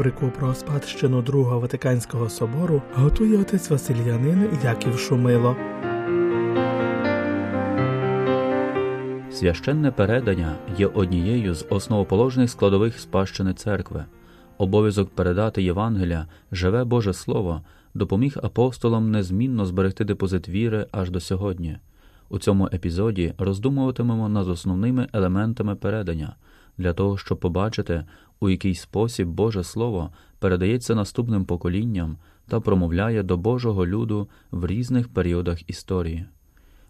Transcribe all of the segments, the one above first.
Рубрику про спадщину Другого Ватиканського собору готує отець Васильянин Яків Шумило. Священне передання є однією з основоположних складових спадщини церкви. Обов'язок передати Євангелія, живе Боже Слово, допоміг апостолам незмінно зберегти депозит віри аж до сьогодні. У цьому епізоді роздумуватимемо над основними елементами передання для того, щоб побачити, у який спосіб Боже Слово передається наступним поколінням та промовляє до Божого люду в різних періодах історії.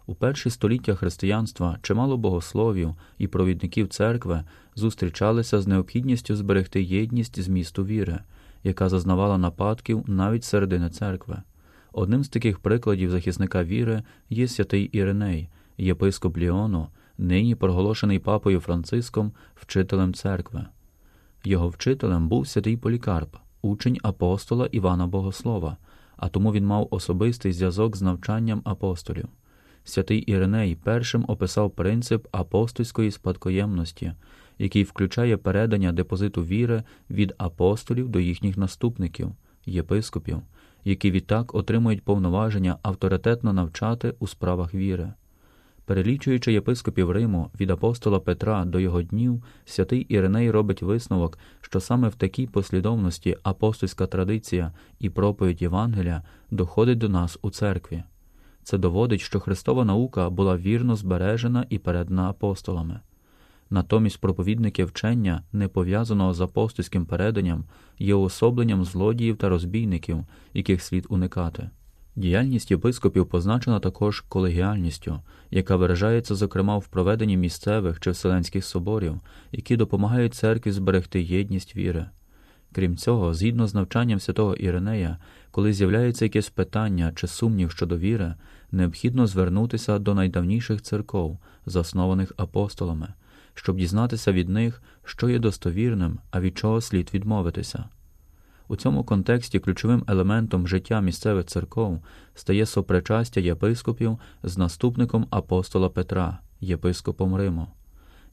У перші століття християнства чимало богословів і провідників церкви зустрічалися з необхідністю зберегти єдність змісту віри, яка зазнавала нападків навіть середини церкви. Одним з таких прикладів захисника віри є святий Іриней, єпископ Ліону, нині проголошений папою Франциском, вчителем церкви. Його вчителем був святий Полікарп, учень апостола Івана Богослова, а тому він мав особистий зв'язок з навчанням апостолів. Святий Іриней першим описав принцип апостольської спадкоємності, який включає передання депозиту віри від апостолів до їхніх наступників, єпископів, які відтак отримують повноваження авторитетно навчати у справах віри. Перелічуючи єпископів Риму від апостола Петра до його днів, святий Іриней робить висновок, що саме в такій послідовності апостольська традиція і проповідь Євангелія доходить до нас у церкві. Це доводить, що Христова наука була вірно збережена і передана апостолами. Натомість проповідники вчення, не пов'язаного з апостольським переданням, є уособленням злодіїв та розбійників, яких слід уникати. Діяльність єпископів позначена також колегіальністю, яка виражається, зокрема, в проведенні місцевих чи вселенських соборів, які допомагають церкві зберегти єдність віри. Крім цього, згідно з навчанням святого Іринея, коли з'являється якесь питання чи сумнів щодо віри, необхідно звернутися до найдавніших церков, заснованих апостолами, щоб дізнатися від них, що є достовірним, а від чого слід відмовитися. У цьому контексті ключовим елементом життя місцевих церков стає сопричастя єпископів з наступником апостола Петра, єпископом Риму.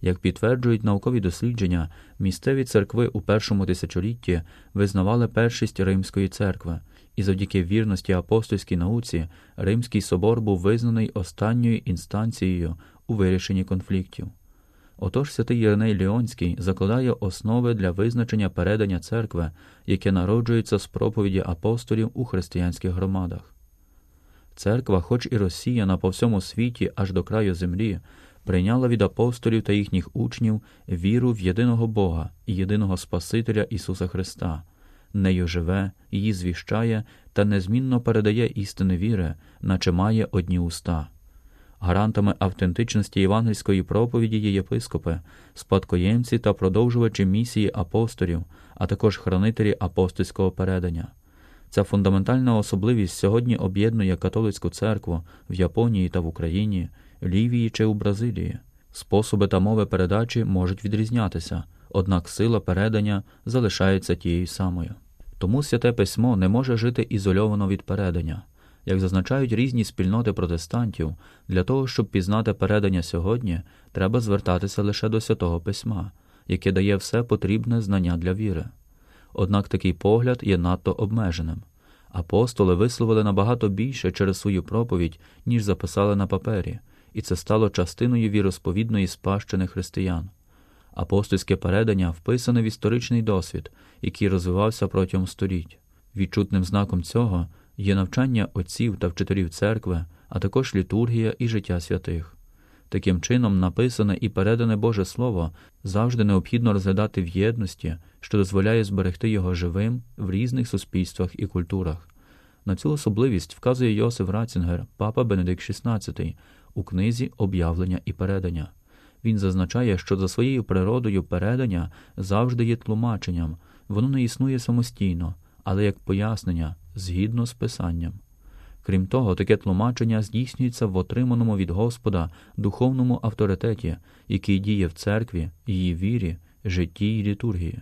Як підтверджують наукові дослідження, місцеві церкви у першому тисячолітті визнавали першість Римської церкви, і завдяки вірності апостольській науці Римський собор був визнаний останньою інстанцією у вирішенні конфліктів. Отож святий Єрней Ліонський закладає основи для визначення передання церкви, яке народжується з проповіді апостолів у християнських громадах. Церква, хоч і розсіяна по всьому світі аж до краю землі, прийняла від апостолів та їхніх учнів віру в єдиного Бога і єдиного Спасителя Ісуса Христа, нею живе, її звіщає та незмінно передає істини віри, наче має одні уста. Гарантами автентичності євангельської проповіді є єпископи, спадкоємці та продовжувачі місії апостолів, а також хранителі апостольського передання. Ця фундаментальна особливість сьогодні об'єднує католицьку церкву в Японії та в Україні, Лівії чи у Бразилії. Способи та мови передачі можуть відрізнятися, однак сила передання залишається тією самою. Тому святе письмо не може жити ізольовано від передання. Як зазначають різні спільноти протестантів, для того, щоб пізнати передання сьогодні, треба звертатися лише до святого письма, яке дає все потрібне знання для віри. Однак такий погляд є надто обмеженим. Апостоли висловили набагато більше через свою проповідь, ніж записали на папері, і це стало частиною віросповідної спадщини християн. Апостольське передання вписане в історичний досвід, який розвивався протягом століть. Відчутним знаком цього є навчання отців та вчителів церкви, а також літургія і життя святих. Таким чином, написане і передане Боже Слово завжди необхідно розглядати в єдності, що дозволяє зберегти його живим в різних суспільствах і культурах. На цю особливість вказує Йосиф Рацінгер, папа Бенедикт XVI, у книзі Об'явлення і передання. Він зазначає, що за своєю природою передання завжди є тлумаченням, воно не існує самостійно, але як пояснення згідно з Писанням. Крім того, таке тлумачення здійснюється в отриманому від Господа духовному авторитеті, який діє в церкві, її вірі, житті й літургії.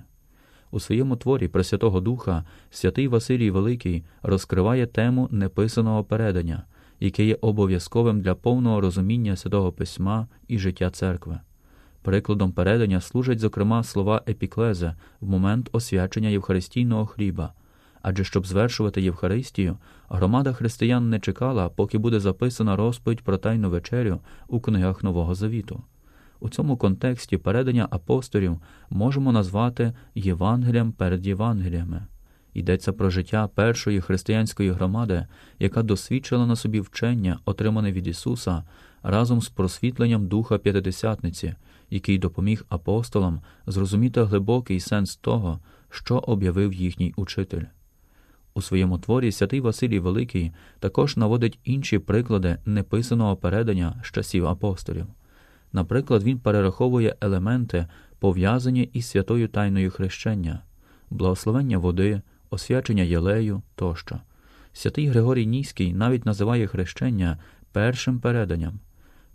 У своєму творі Пресвятого Духа святий Василій Великий розкриває тему неписаного передання, яке є обов'язковим для повного розуміння Святого Письма і життя церкви. Прикладом передання служать, зокрема, слова епіклезе в момент освячення Євхаристійного хліба, адже щоб звершувати Євхаристію, громада християн не чекала, поки буде записана розповідь про Тайну вечерю у книгах Нового Завіту. У цьому контексті передання апостолів можемо назвати Євангелієм перед Євангеліями. Йдеться про життя першої християнської громади, яка досвідчила на собі вчення, отримане від Ісуса, разом з просвітленням Духа П'ятидесятниці, який допоміг апостолам зрозуміти глибокий сенс того, що об'явив їхній учитель. У своєму творі святий Василій Великий також наводить інші приклади неписаного передання з часів апостолів. Наприклад, він перераховує елементи, пов'язані із святою тайною хрещення, благословення води, освячення єлею тощо. Святий Григорій Ніський навіть називає хрещення першим переданням.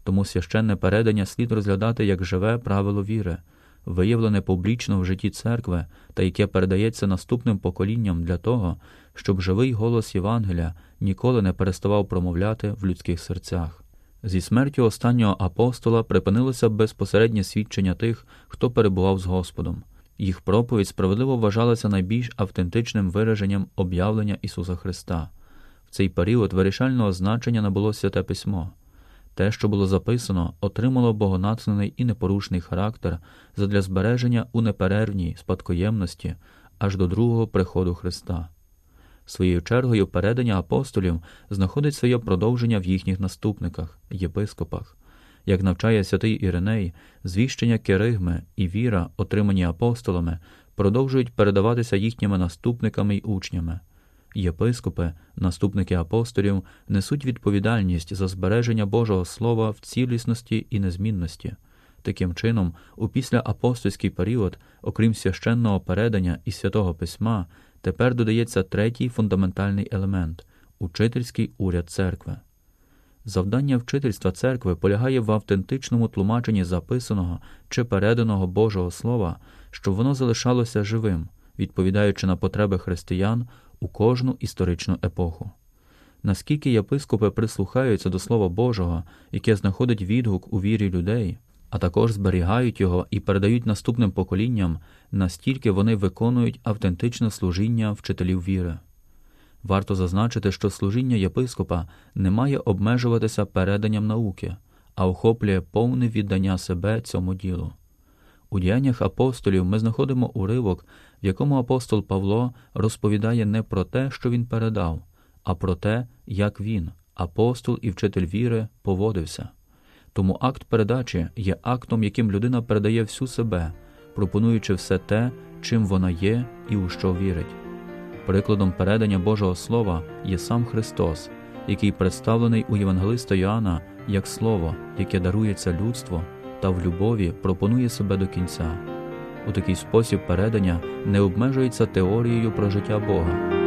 Тому священне передання слід розглядати як живе правило віри, виявлене публічно в житті церкви та яке передається наступним поколінням для того, щоб живий голос Євангелія ніколи не переставав промовляти в людських серцях. Зі смертю останнього апостола припинилося безпосереднє свідчення тих, хто перебував з Господом. Їх проповідь справедливо вважалася найбільш автентичним вираженням об'явлення Ісуса Христа. В цей період вирішального значення набуло святе письмо. Те, що було записано, отримало богонатхнений і непорушний характер задля збереження у неперервній спадкоємності аж до другого приходу Христа. Своєю чергою передання апостолів знаходить своє продовження в їхніх наступниках, єпископах. Як навчає святий Іриней, звіщення керигми і віра, отримані апостолами, продовжують передаватися їхніми наступниками й учнями. Єпископи, наступники апостолів, несуть відповідальність за збереження Божого Слова в цілісності і незмінності. Таким чином, у післяапостольський період, окрім священного передання і святого письма, тепер додається третій фундаментальний елемент учительський уряд церкви. Завдання вчительства церкви полягає в автентичному тлумаченні записаного чи переданого Божого Слова, щоб воно залишалося живим, відповідаючи на потреби християн у кожну історичну епоху. Наскільки єпископи прислухаються до Слова Божого, яке знаходить відгук у вірі людей, а також зберігають його і передають наступним поколінням, настільки вони виконують автентичне служіння вчителів віри. Варто зазначити, що служіння єпископа не має обмежуватися переданням науки, а охоплює повне віддання себе цьому ділу. У діяннях апостолів ми знаходимо уривок, в якому апостол Павло розповідає не про те, що він передав, а про те, як він, апостол і вчитель віри, поводився. Тому акт передачі є актом, яким людина передає всю себе, пропонуючи все те, чим вона є і у що вірить. Прикладом передання Божого Слова є сам Христос, який представлений у Євангелиста Йоанна як Слово, яке дарується людству та в любові пропонує себе до кінця. У такий спосіб передання не обмежується теорією про життя Бога.